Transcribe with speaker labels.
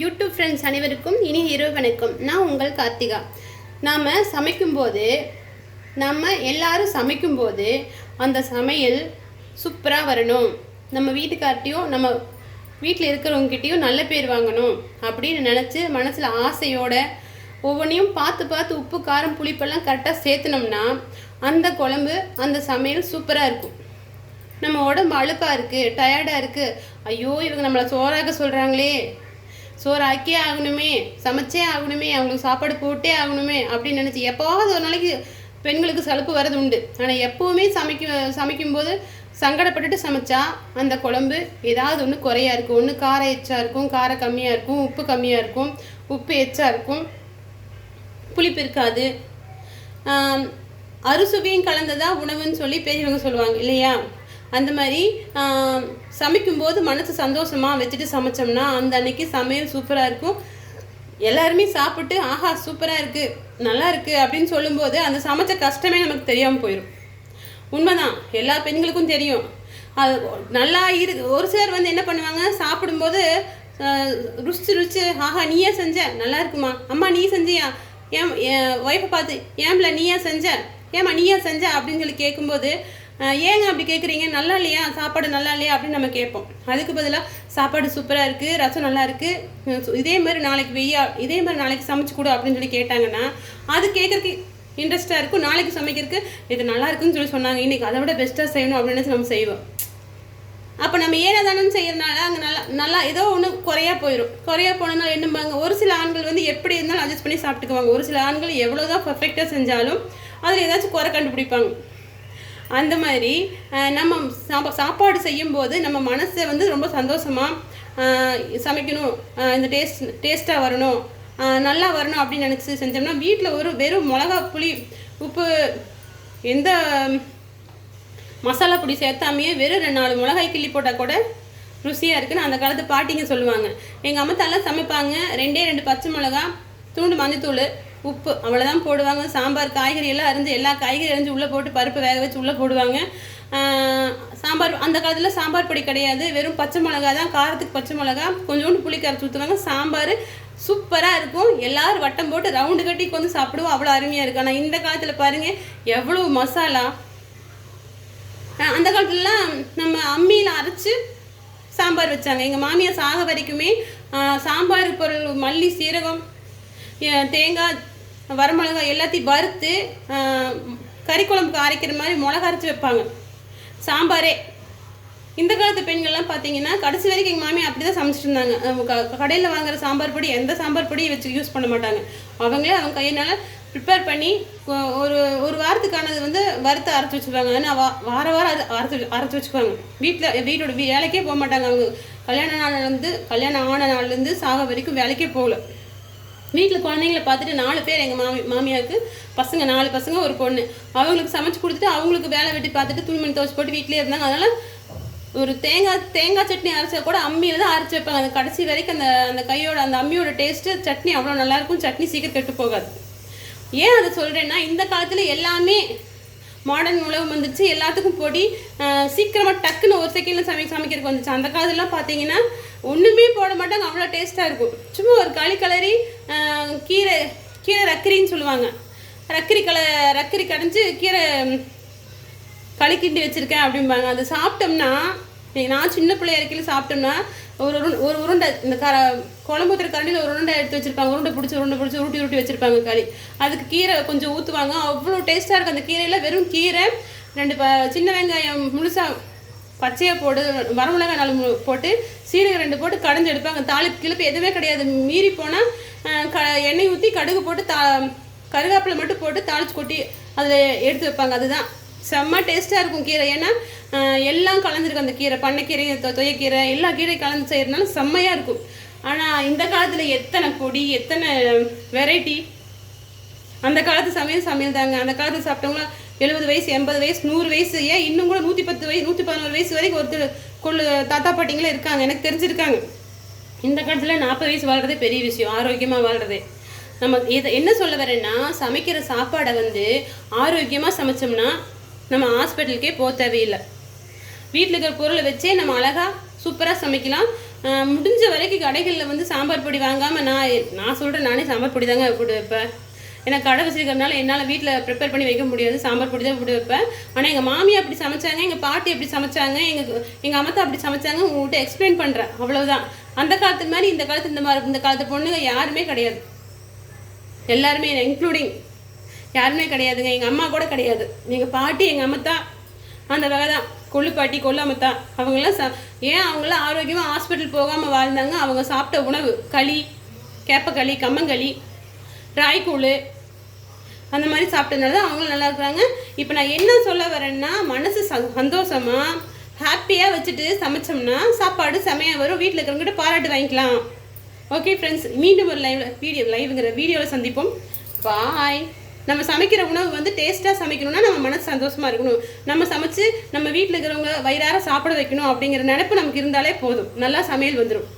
Speaker 1: YouTube friends அனைவருக்கும் இனிய இரவு வணக்கம் நான் உங்கள் கார்த்திகா. நாம் சமைக்கும்போது நம்ம எல்லாரும் சமைக்கும்போது அந்த சமையல் சூப்பராக வரணும். நம்ம வீட்டுக்கார்ட்டையும் நம்ம வீட்டில் இருக்கிறவங்ககிட்டையும் நல்ல பேர் வாங்கணும் அப்படின்னு நினச்சி மனசில் ஆசையோட ஒவ்வொன்றையும் பார்த்து பார்த்து உப்பு காரம் புளிப்பெல்லாம் கரெக்டாக சேர்த்துனோம்னா அந்த குழம்பு அந்த சமையல் சூப்பராக இருக்கும். நம்ம உடம்பு அழுக்காக இருக்குது டயர்டாக இருக்குது ஐயோ இவங்க நம்மளை சோறாக சொல்கிறாங்களே சோறு ஆக்கியே ஆகணுமே சமைச்சே ஆகணுமே அவங்களுக்கு சாப்பாடு போட்டே ஆகணுமே அப்படின்னு நினச்சி எப்போவாவது ஒரு நாளைக்கு பெண்களுக்கு சலுப்பு வரது உண்டு. ஆனால் எப்போவுமே சமைக்க சமைக்கும்போது சங்கடப்பட்டுட்டு சமைச்சா அந்த குழம்பு ஏதாவது ஒன்று குறையா இருக்கும். ஒன்று காரம் எச்சா இருக்கும் காரம் கம்மியாக இருக்கும் உப்பு கம்மியாக இருக்கும் உப்பு எச்சா இருக்கும் புளிப்பு இருக்காது. அறுசுவையும் கலந்ததா உணவுன்னு சொல்லி பெரியவங்க சொல்லுவாங்க இல்லையா? அந்த மாதிரி சமைக்கும்போது மனசு சந்தோஷமா வச்சுட்டு சமைச்சோம்னா அந்த அன்னைக்கு சமையல் சூப்பராக இருக்கும். எல்லாருமே சாப்பிட்டு ஆஹா சூப்பராக இருக்குது நல்லா இருக்குது அப்படின்னு சொல்லும்போது அந்த சமைச்ச கஷ்டமே நமக்கு தெரியாமல் போயிடும் உண்மைதான். எல்லா பெண்களுக்கும் தெரியும். அது நல்லா இரு ஒரு சிலர் வந்து என்ன பண்ணுவாங்க சாப்பிடும்போது ருச்சி ருசிச்சு ருசிச்சு ஆஹா நீயே செஞ்ச நல்லா இருக்குமா? அம்மா நீ செஞ்சியா? ஏன் ஒய்ஃபை பார்த்து ஏன்ல நீயா செஞ்ச? ஏம்மா நீயா செஞ்ச? அப்படின்னு சொல்லி கேட்கும்போது ஏங்க அப்படி கேட்குறீங்க நல்லா இல்லையா? சாப்பாடு நல்லா இல்லையா? அப்படின்னு நம்ம கேட்போம். அதுக்கு பதிலாக சாப்பாடு சூப்பராக இருக்குது ரசம் நல்லா இருக்குது இதே மாதிரி நாளைக்கு வெய்யா இதே மாதிரி நாளைக்கு சமைச்சு கொடு அப்படின்னு சொல்லி கேட்டாங்கன்னா அது கேட்குறக்கு இன்ட்ரெஸ்ட்டாக இருக்கும். நாளைக்கு சமைக்கிறதுக்கு இது நல்லா இருக்குன்னு சொல்லி சொன்னாங்க. இன்னைக்கு அதை விட பெஸ்ட்டாக செய்யணும் அப்படின்னு நம்ம செய்வோம். அப்போ நம்ம ஏனதானம் செய்கிறனால அங்கே நல்லா நல்லா ஏதோ ஒன்று குறையா போயிடும் குறையா போனதுனால என்னம்பாங்க ஒரு சில ஆண்கள் வந்து எப்படி இருந்தாலும் அட்ஜஸ்ட் பண்ணி சாப்பிட்டுக்குவாங்க. ஒரு சில ஆண்கள் எவ்வளோ தான் பர்ஃபெக்டாக செஞ்சாலும் அதில் ஏதாச்சும் குறை கண்டுபிடிப்பாங்க. அந்த மாதிரி நம்ம சாப்பா சாப்பாடு செய்யும்போது நம்ம மனசை வந்து ரொம்ப சந்தோஷமாக சமைக்கணும். இந்த டேஸ்ட் டேஸ்ட்டாக வரணும். நல்லா வரணும் அப்படின்னு நினச்சி செஞ்சோம்னா வீட்டில் ஒரு வெறும் மிளகா புளி உப்பு எந்த மசாலா பொடி சேர்த்தாமையே வெறும் ரெண்டு நாலு மிளகாய் கிள்ளி போட்டால் கூட ருசியாக இருக்குன்னு அந்த காலத்து பாட்டிங்க சொல்லுவாங்க. எங்கள் அம்மத்தெல்லாம் சமைப்பாங்க. ரெண்டே ரெண்டு பச்சை மிளகா தூண்டு மஞ்சத்தூள் உப்பு அவ்வளோதான் போடுவாங்க. சாம்பார் காய்கறி எல்லாம் அரிஞ்சு எல்லா காய்கறி அரிஞ்சு உள்ளே போட்டு பருப்பு வேக வச்சு உள்ளே போடுவாங்க. சாம்பார் அந்த காலத்தில் சாம்பார் பொடி கிடையாது. வெறும் பச்சை மிளகா தான் காரத்துக்கு பச்சை மிளகா கொஞ்சோண்டு புளி கரைச்சி ஊற்றுவாங்க சாம்பார் சூப்பராக இருக்கும். எல்லாரும் வட்டம் போட்டு ரவுண்டு கட்டி கொண்டு சாப்பிடுவோம். அவ்வளோ அருமையாக இருக்கும். ஆனால் இந்த காலத்தில் பாருங்கள் எவ்வளோ மசாலா. அந்த காலத்துலலாம் நம்ம அம்மியில் அரைச்சி சாம்பார் வச்சாங்க. எங்கள் மாமியார் சாக வரைக்குமே சாம்பார் பொருள் மல்லி சீரகம் தேங்காய் வரமிளகாய் எல்லாத்தையும் வறுத்து கறி குழம்புக்கு அரைக்கிற மாதிரி மிளகா அரைச்சி வைப்பாங்க. சாம்பாரே. இந்த காலத்து பெண்கள்லாம் பார்த்தீங்கன்னா கடைசி வரைக்கும் எங்கள் மாமி அப்படி தான் சமைச்சிட்டு இருந்தாங்க. கடையில் வாங்குற சாம்பார் பொடி எந்த சாம்பார் பொடியும் வச்சு யூஸ் பண்ண மாட்டாங்க. அவங்களே அவங்க கையினால் ப்ரிப்பேர் பண்ணி ஒரு ஒரு வாரத்துக்கானது வந்து வறுத்து அரைச்சி வச்சுருவாங்க. ஆனால் வா வார வாரம் அரை- அரைச்சி அரைச்சி வச்சுக்குவாங்க. வீட்டில் வீட்டோட வேலைக்கே போக மாட்டாங்க அவங்க. கல்யாண நாள்லேருந்து கல்யாணம் ஆன நாள்லேருந்து சாக வரைக்கும் வேலைக்கே போகல. வீட்டில் குழந்தைங்கள பார்த்துட்டு நாலு பேர் எங்கள் மாமி மாமியாருக்கு பசங்க நாலு பசங்க ஒரு பொண்ணு. அவங்களுக்கு சமைச்சு கொடுத்துட்டு அவங்களுக்கு வேலை வெட்டி பார்த்துட்டு துணிமணி துவச்சி போட்டு வீட்டிலே இருந்தாங்க. அதனால் ஒரு தேங்காய் தேங்காய் சட்னி அரைச்சா கூட அம்மியில் தான் அரைச்சி வைப்பாங்க. அந்த கடைசி வரைக்கும் அந்த அந்த கையோட அந்த அம்மியோட டேஸ்ட்டு சட்னி அவ்வளோ நல்லாயிருக்கும் சட்னி சீக்கிரம் கெட்டு போகாது. ஏன் அதை சொல்கிறேன்னா இந்த காலத்தில் எல்லாமே மாடர்ன் உணவு வந்துச்சு. எல்லாத்துக்கும் பொடி சீக்கிரமாக டக்குன்னு ஒரு செகண்டில் சமை சமைக்கிறதுக்கு வந்துச்சு. அந்த காலத்துலலாம் பார்த்தீங்கன்னா ஒன்றுமே போட மாட்டாங்க. அவ்வளோ டேஸ்ட்டாக இருக்கும். சும்மா ஒரு களி கலரி கீரை கீரை ரக்கரின்னு சொல்லுவாங்க. ரக்கரி கல ரக்கரி கடைஞ்சி கீரை களி கிண்டி வச்சுருக்கேன் அப்படிம்பாங்க. அது சாப்பிட்டோம்னா நான் சின்ன பிள்ளையா இருக்கையில சாப்பிட்டோம்னா ஒரு ஒரு உருண்டை இந்த கர குழம்பு ஊற்றுற கரண்டியில் ஒரு உருண்டை எடுத்து வச்சுருப்பாங்க. உருண்டை பிடிச்சி உருண்டை பிடிச்சி உருட்டி உருட்டி வச்சுருப்பாங்க களி அதுக்கு கீரை கொஞ்சம் ஊற்றுவாங்க அவ்வளோ டேஸ்ட்டாக இருக்கும் அந்த கீரையில். வெறும் கீரை ரெண்டு ப சின்ன வெங்காயம் முழுசாக பச்சையாக போட்டு வரமிளகாய் நாலு போட்டு சீரகம் ரெண்டு போட்டு கடைஞ்சி எடுப்பாங்க. தாளிப்பு கிளப்பு எதுவுமே கிடையாது. மீறி போனால் க எண்ணெய் ஊற்றி கடுகு போட்டு தா கருவேப்பிலை மட்டும் போட்டு தாளிச்சு கொட்டி அதில் எடுத்து வைப்பாங்க. அதுதான். செம்ம டேஸ்ட்டாக இருக்கும் கீரை. ஏன்னா எல்லாம் கலந்துருக்கும் அந்த கீரை. பண்ணைக்கீரை தொயக்கீரை எல்லா கீரை கலந்து செய்யறதுனால செம்மையாக இருக்கும். ஆனால் இந்த காலத்தில் எத்தனை பொடி எத்தனை வெரைட்டி அந்த காலத்து சமையல் சமையல் தாங்க. அந்த காலத்து சாப்பிட்டவங்களாம் எழுபது வயசு எண்பது வயசு நூறு வயசு ஏன் இன்னும் கூட நூற்றி பத்து வயசு நூற்றி பதினோரு வயசு வரைக்கும் ஒருத்தர் கொள்ளு தாத்தா பாட்டிங்களே இருக்காங்க. எனக்கு தெரிஞ்சிருக்காங்க. இந்த காலத்தில் நாற்பது வயசு வாழ்கிறதே பெரிய விஷயம். ஆரோக்கியமாக வாழ்கிறதே நம்ம இதை என்ன சொல்ல வரேன்னா சமைக்கிற சாப்பாடை வந்து ஆரோக்கியமாக சமைச்சோம்னா நம்ம ஹாஸ்பிட்டலுக்கே போக தேவையில்லை. வீட்டில் இருக்கிற பொருளை வச்சே நம்ம அழகாக சூப்பராக சமைக்கலாம். முடிஞ்ச வரைக்கும் கடைகளில் வந்து சாம்பார் பொடி வாங்காமல் நான் நான் சொல்கிறேன் நானே சாம்பார் பொடி தாங்க போட்டு வைப்பேன் ஏன்னா கடை வச்சிருக்கிறதுனால என்னால் வீட்டில் ப்ரிப்பேர் பண்ணி வைக்க முடியாது. சாம்பார் பொடி தான் போட்டு வைப்பேன் ஆனால் எங்கள் மாமியை அப்படி சமைச்சாங்க எங்கள் பாட்டி அப்படி சமைச்சாங்க எங்கள் எங்கள் அம்மத்தா அப்படி சமைச்சாங்க உங்கள்கிட்ட எக்ஸ்பிளைன் பண்ணுறேன் அவ்வளோதான் அந்த காலத்து மாதிரி இந்த காலத்து இந்த மாதிரி இந்த காலத்து பொண்ணுங்க யாருமே கிடையாது. எல்லாருமே இன்க்ளூடிங் யாருமே கிடையாதுங்க. எங்கள் அம்மா கூட கிடையாது. எங்கள் பாட்டி எங்கள் அம்மத்தா அந்த வகை தான். கொள்ளு பாட்டி கொள்ளு அவங்களாம் ச ஏன் அவங்களாம் ஆரோக்கியமாக ஹாஸ்பிட்டல் போகாமல் வாழ்ந்தாங்க? அவங்க சாப்பிட்ட உணவு களி கேப்பக்களி கம்மங்களி ராய்க்கூழ் அந்த மாதிரி சாப்பிட்டதுனால தான் அவங்களும் நல்லா இருக்கிறாங்க. இப்போ நான் என்ன சொல்ல வரேன்னா மனசு ச- ஹாப்பியாக வச்சுட்டு சமைச்சோம்னா சாப்பாடு செமையாக வரும். வீட்டில் இருக்கிறவங்ககிட்ட பாராட்டு வாங்கிக்கலாம். ஓகே ஃப்ரெண்ட்ஸ் மீண்டும் ஒரு லைவ் வீடியோ லைவ்ங்கிற வீடியோவில் சந்திப்போம். பாய் நம்ம சமைக்கிற உணவு வந்து டேஸ்ட்டாக சமைக்கணும்னா நம்ம மனசு சந்தோஷமாக இருக்கணும். நம்ம சமைச்சு நம்ம வீட்டில் இருக்கிறவங்க வயிறார சாப்பிட வைக்கணும் அப்படிங்கிற நினைப்பு நமக்கு இருந்தாலே போதும். நல்லா சமையல் வந்துடும்